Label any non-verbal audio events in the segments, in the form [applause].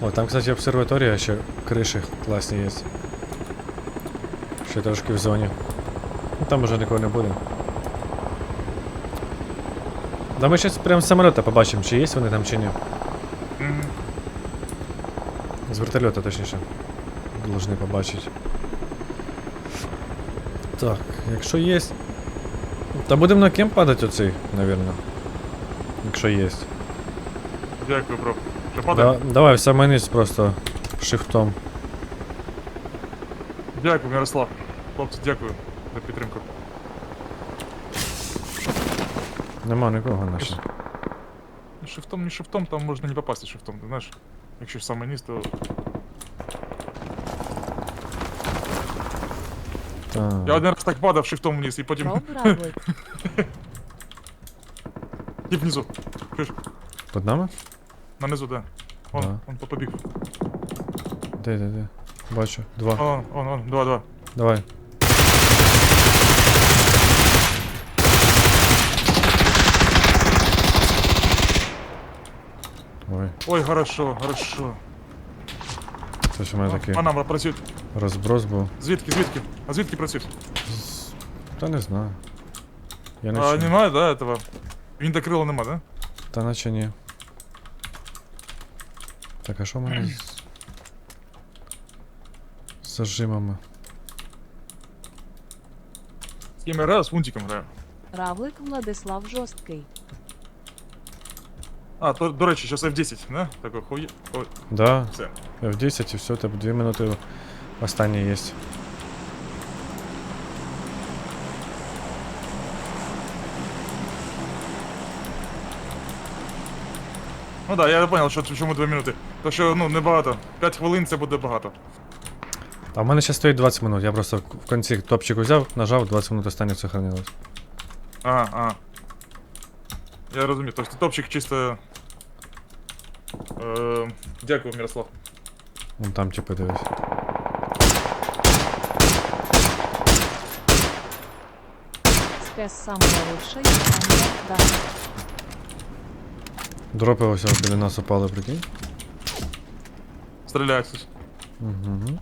О, там, кстати, обсерваторія, ще криші класні є. Ще трошки в зоні. Ну там уже нікого не буде. Да ми зараз прямо з самоліта побачимо, чи є вони там, чи ні. Мгм. З вертольота, точніше. Должны побачити. Так, якщо є. Та будемо на кем падати оцей, навірно. Якщо є. Дякую, бро. Що Да, падає? давай в самий низ просто шифтом. Дякую, Мирослав. Хлопці, дякую за підтримку. Нема нікого наче. Ну, Шифтом, не шифтом, там можна не попасти шифтом, ти знаєш. Якщо ж саме низ, то. Так. Я один раз так падав шифтом вниз і потім Пробравли. і внизу. Чуєш? Під нами? На низу, да. Он, Да. он побіг. Де, де, де? Бачу. Два. Он, он, он, два, два. Давай. Ой, Ой, хорошо, хорошо. це ж у мене такий По нам працюють. розброс був. Звідки, звідки? А звідки працюють? З- Та не знаю. Я А, чую. немає, да, этого? Він до крила нема, да? Та наче ні. Так, а що в мене з... з зажимами? З ким я граю? З фунтиком граю. Равлик Владислав Жорсткий. А, то, до речі, зараз F10, да? Такой хуй. Ой, Да, все. F10 і все, тебе 2 минути останні є. Ну да, я понял, що чому 2 минути. То що, ну, небагато. 5 хвилин це буде багато. А в мене ще стоїть 20 минут. Я просто в кінці топчик взяв, нажав, 20 минут останніх сохранилось. Ага, ага. Я розумію, тобто топчик чисто. Е, дякую, Мирослав. Вон там, типу, дивись. Скес сам лучший. Да. Дропи ось біля нас упали, прикинь. Стріляють тут. Угу.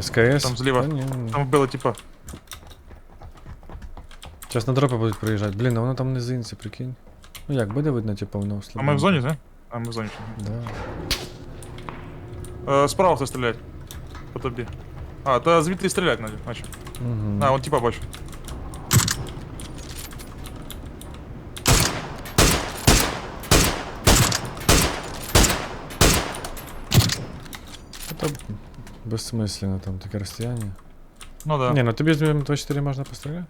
СКС. Там зліва. Та ні, ні. Там вбили, типа. Зараз на дропи будуть приїжджати. Блін, а воно там низинці, прикинь. Ну як, буде видно, типу, воно А ми в зоні, да? А ми в зоні. ще. Да. Е, справа хто стріляє. По тобі. А, то звідти стріляють наче. наче. Угу. А, вон типа бачу. Це безсмислено там таке розстояння. Ну да. Ні, ну тобі з М24 можна постріляти?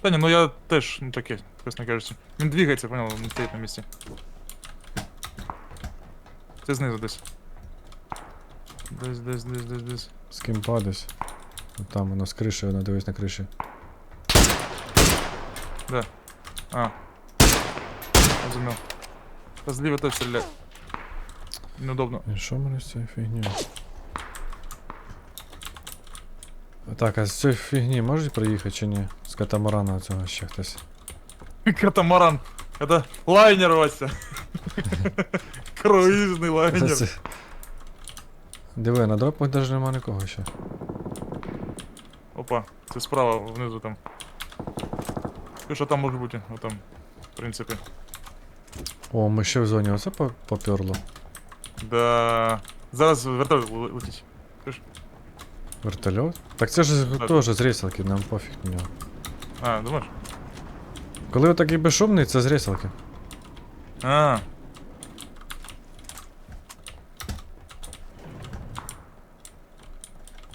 Та ні, ну я теж, ну таке, чесно кажучи. Він двигається, понял, не стоїть на місці. Це знизу десь. Десь, десь, десь, десь, десь. З ким падась. От Там воно з криші, воно дивись на криші. А. Розумів. Та зліва теж стріляє. Неудобно. І що в мене з цією фігнею? Так, а з цієї фігні можуть проїхати чи ні? З катамарана цього ще хтось. Катамаран. Это лайнер, Вася. [laughs] Круїзний лайнер. Це- Диви, на дропах навіть нема нікого ще. Опа, це справа внизу там. І що там може бути? Отам, в принципі. О, ми ще в зоні, оце по- поперло. Да. Зараз вертолет летить. Вертольот? Так це ж Так. теж з рейсалки, нам пофіг на нього. А, думаєш? Коли отакий безшумний, це з рейсалки. А,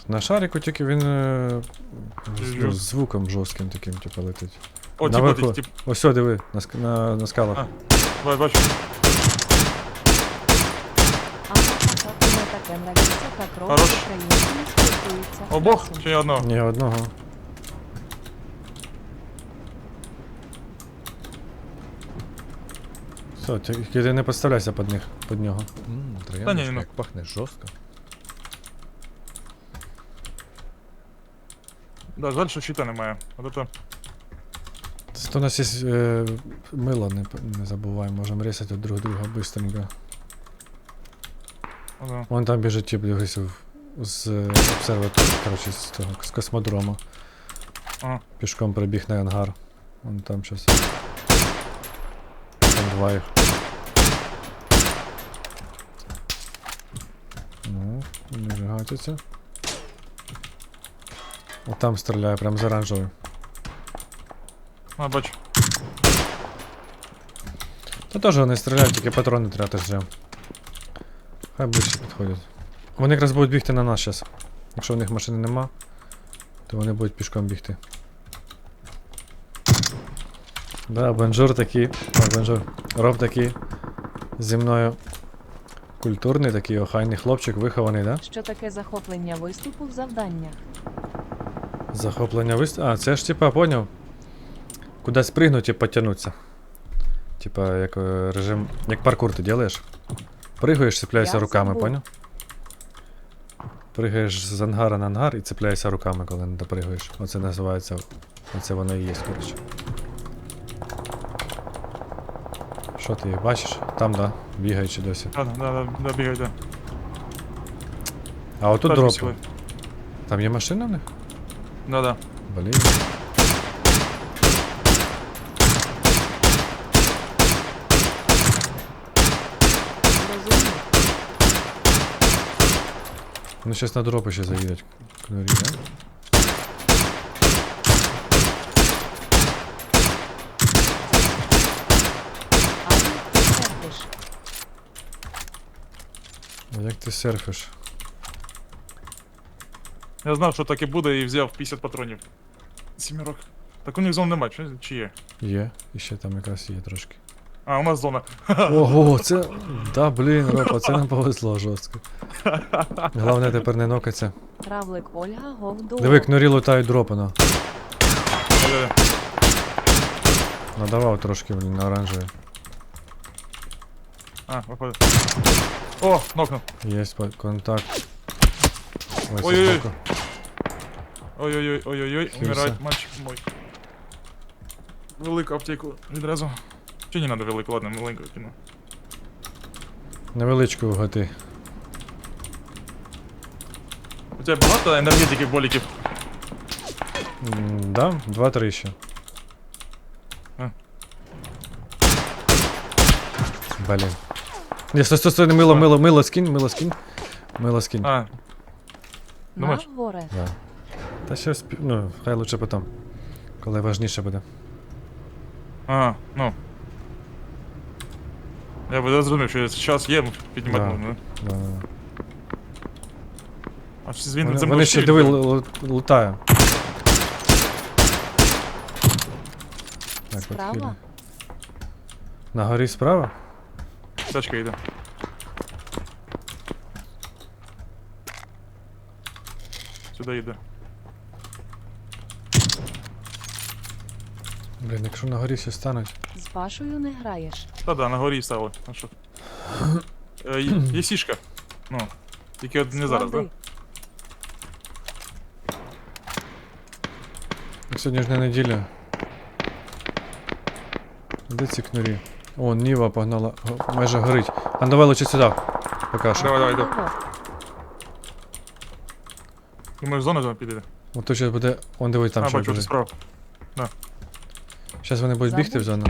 На шарику тільки він е, з, ну, з звуком жорстким таким, типу, летить. о, тип Наверху. летить, тип. Ось диви, на, ск- на, на скалах. А. Давай, бачу. Ага, таке нравиться, Хорош. робить українською спілкуються. Обох чи ні одного? Ні одного. Все, тільки ти не підставляйся під них, під нього. Ммм, Та ні, ну. як пахне жорстко. Да, жаль, що щита немає. От это. То у нас є е, мило, не, п- не забувай, можемо рисати друг друга быстренько. Ну, да. Вон там біжить тип, дивись, з обсерваторії, коротше, з того, з космодрому. Ага. Пішком прибіг на ангар. Вон там щас. Там два їх. Ну, вони вже гатяться. От там стріляє, прям з оранжевою. А, бачу. Та теж вони стріляють, тільки патрони тряти вже. Хай ближче підходять. Вони якраз будуть бігти на нас зараз. Якщо в них машини нема, то вони будуть пішком бігти. Да, бонжур такий. Ой, бонжур. Роб такий. Зі мною культурний такий охайний хлопчик, вихований, да? Що таке захоплення виступу в завданнях? Захоплення вист... А, це ж типа, поняв. Кудись пригнути і потягнутися. Типа, як е, режим. Як паркур ти делаєш. Пригаєш, цепляєшся Я руками, забув. поняв? Пригаєш з ангара на ангар і цепляєшся руками, коли не допригаєш. Оце називається. Оце воно і є, коротше. Що ти їх бачиш? Там, да, бігаючи досі. Да, да, да, да, бігай, да. А отут Так, дроп. Там є машина в них? Да, да. Блін. Ну зараз на дропи ще заїдуть. Кнурі, да? А ти сердиш. А як ти серфиш? Я знав, що так і буде, і взяв 50 патронів. Сімірок. Так у них зон нема, чи, чи є? Є, і ще там якраз є трошки. А, у нас зона. Ого, це. Да, блін, Ропа, це нам повезло жорстко. Головне тепер не нокаться. Равлик Ольга Говдо. Диви, кнурі лутають дропи, ну. Надавав трошки, блін, на оранжевий. А, виходить. О, нокнув. Є по- контакт. Ось Ой-ой-ой. збоку. Ой-ой-ой, ой-ой-ой, Хилься. умирает мальчик мой. Велику аптеку відразу. Чи не надо велику, ладно, маленьку кину. Невеличку готи. У тебе багато енергетиків, боліків? М, Да, два-три ще. А. Блін. Ні, стой, стой, стой, мило, мило, мило скинь, мило скинь. Мило скинь. А, Думаєш? Горе. Да. Та ще ну, хай лучше потом. Коли важніше буде. а, ну. Я би зрозумів, що зараз є піднімати Да. можна. Да, да, да. А всі він Вони, це вони ще диви, лутає. Так, Справа? На горі справа? Тачка йде. Сюди йде. Блін, якщо на горі всі стануть. З Пашою не граєш. Та-да, на горі стало. А що? [clears throat] Е, є- Є сішка. Ну. Тільки от не зараз, Склади. да? Сьогодні ж не неділя. Де ці кнурі? О, Ніва погнала. Майже горить. А давай лучше сюди. Поки що. Давай, давай, Ага, давай. Думаєш, зона зона підійде? От тут зараз буде. Он дивись там а, бачу, справа. Зараз вони будуть бігти в зону.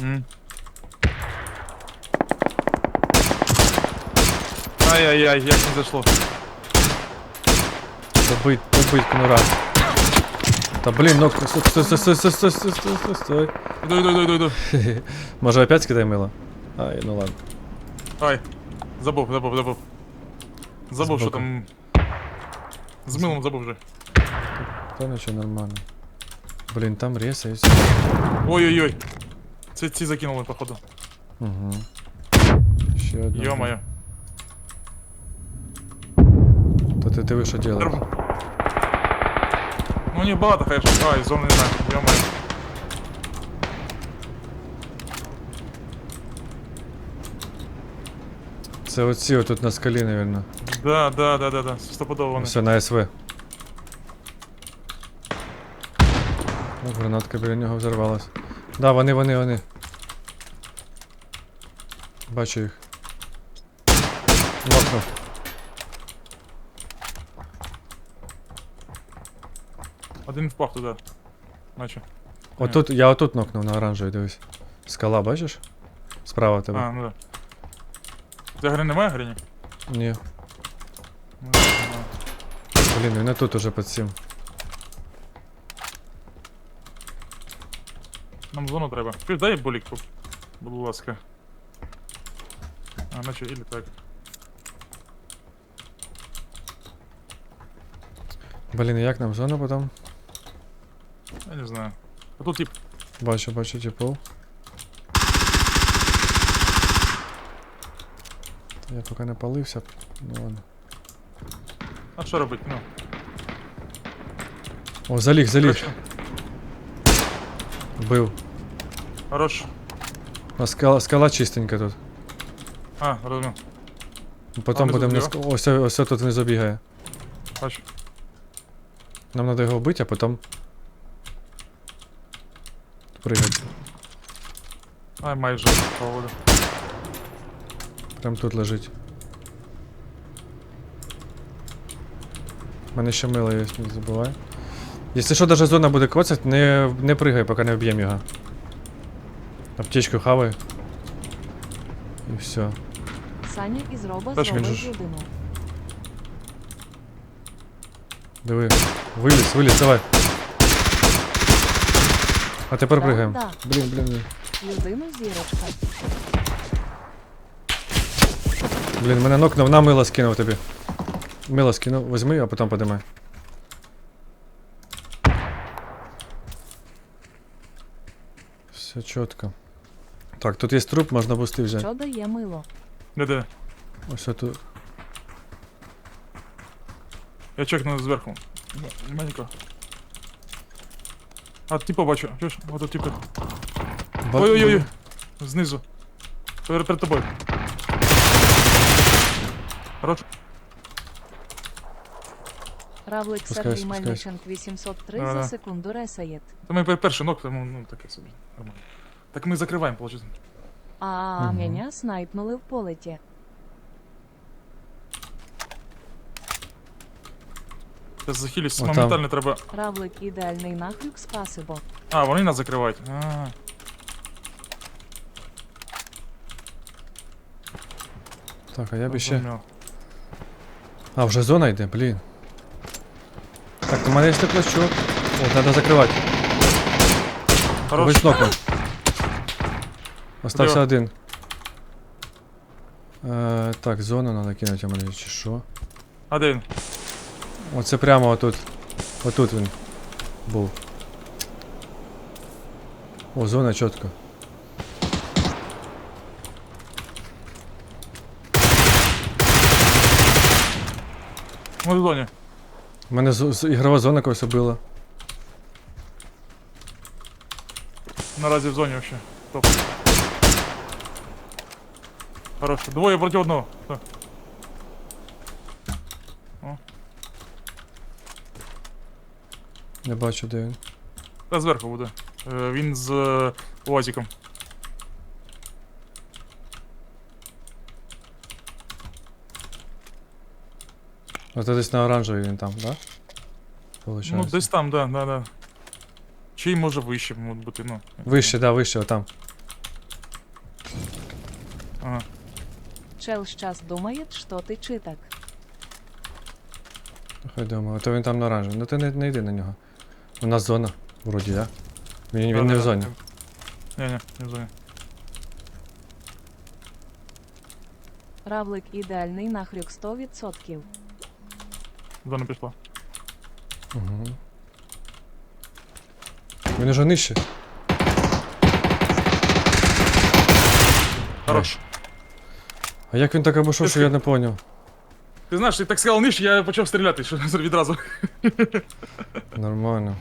М. Ай-яй-яй, як не зайшло. Добить, добить кнура. Та блін, ну стой, стой, стой, стой, стой, стой, стой, стой, стой, стой. Іду, іду, іду, іду, іду. Може опять скидай мило? Ай, ну ладно. Ай, забув, забув, забув. Забув, що Збоку. там. З милом забув вже. Та нічого нормально. Блін, там рєса є. Ой-ой-ой. Це ці закинули, походу. Угу. Ще одна. Йо-моє. То ти диви, що делаєш. Дроб- Ну не багато, конечно. Ай, зони не знаю. Йо-моє. Це оці отут на скалі, навірно. Да, да, да, да, да. Стопудово вони. Все, на СВ. Гранатка біля нього взорвалась. Да, вони, вони, вони. Бачу їх. Нокнув. Один впав туди. Наче. Отут, я отут нокнув на оранжевий, дивись. Скала, бачиш? Справа в тебе. А, ну да. Тебе гри немає грині? Ні. Ну. Блін, він тут уже під цим. Нам зону треба. Чуєш, дай болік, будь- будь ласка. А, наче или так. Блін, як нам зона потім? Я не знаю. А тут тип. Бачу, бачу, типу. Я поки не палився. Ну ладно. А що робити? Ну. О, заліг, заліг. коротше, Бив. Хорош. А скала, скала чистенька тут. А, розумію. Потім внизу будемо на ск... Ось, ось тут внизу бігає. Бачу. Нам треба його вбити, а потім. Пригати. Ай, майже погода. Прям тут лежить. У мене ще мило є, не забувай. Якщо що, даже зона буде коцать, не, не пригай, поки не вб'єм його. Аптечку хавай. І все. Саня із роба зробив людину. Диви. Виліз, виліз, давай. А тепер Да, пригаємо. да. Блін, блін, блін. Людину зірочка. Блін, мене нокнув, на мило скинув тобі. Мило скинув, возьми, а потім подимай. Все чітко. Так, тут є труп, можна бусти взяти. Що дає мило? Де де? Ось тут. Я чекну зверху. Нема нікого. А, типа бачу. Чуєш? Ото типи. Ба- Ой-ой-ой. Знизу. Перед, перед тобою. Хорош. Равлик Спускайся, Сергій. Мельниченк 803 Да-да. за секунду ресаєт. Та ми пер- перший ног, тому ну таке собі. Нормально. Так ми закриваємо, виходить. А Мгм. мене снайпнули в полеті. Зараз захилюсь, моментально треба. Равлик ідеальний нахрюк спасибо. А, вони нас закривають. А, Так, а я б ще. зрозумів. А, вже зона йде, блін. Так, у мене є стеклачок. О, треба закривати. Хорош. Когось нокнув. Остався Зліва. один. Е, так, зону треба кинути у мене, чи що? А він? Оце прямо отут. Отут він був. О, зона чітко. Ми в зоні. У мене з- з- ігрова зона когось убила. Наразі в зоні вообще. Топ. Хорош. Двоє проти одного. Так. Не бачу, де він. Та зверху буде. Е, він з е, УАЗиком. Оце десь на оранжевій він там, да? Получається. Ну, десь там, да, да, да. Чи може вище може бути, ну. Вище, да, вище, отам. Ага. Чел щас думає, що ти читак. Хай думаю, то він там на оранжевій. Ну ти не, не йди на нього. У нас зона, вроді, да? Він, він не в зоні. Ні, ні, не в зоні. Равлик ідеальний нахрюк 100%. Зона пішла. Угу. Він уже нижче. Хорош. А як він так обійшов, що я не поняв? Ти знаєш, ти так сказав нижче, я почав стріляти що [laughs] відразу. Нормально.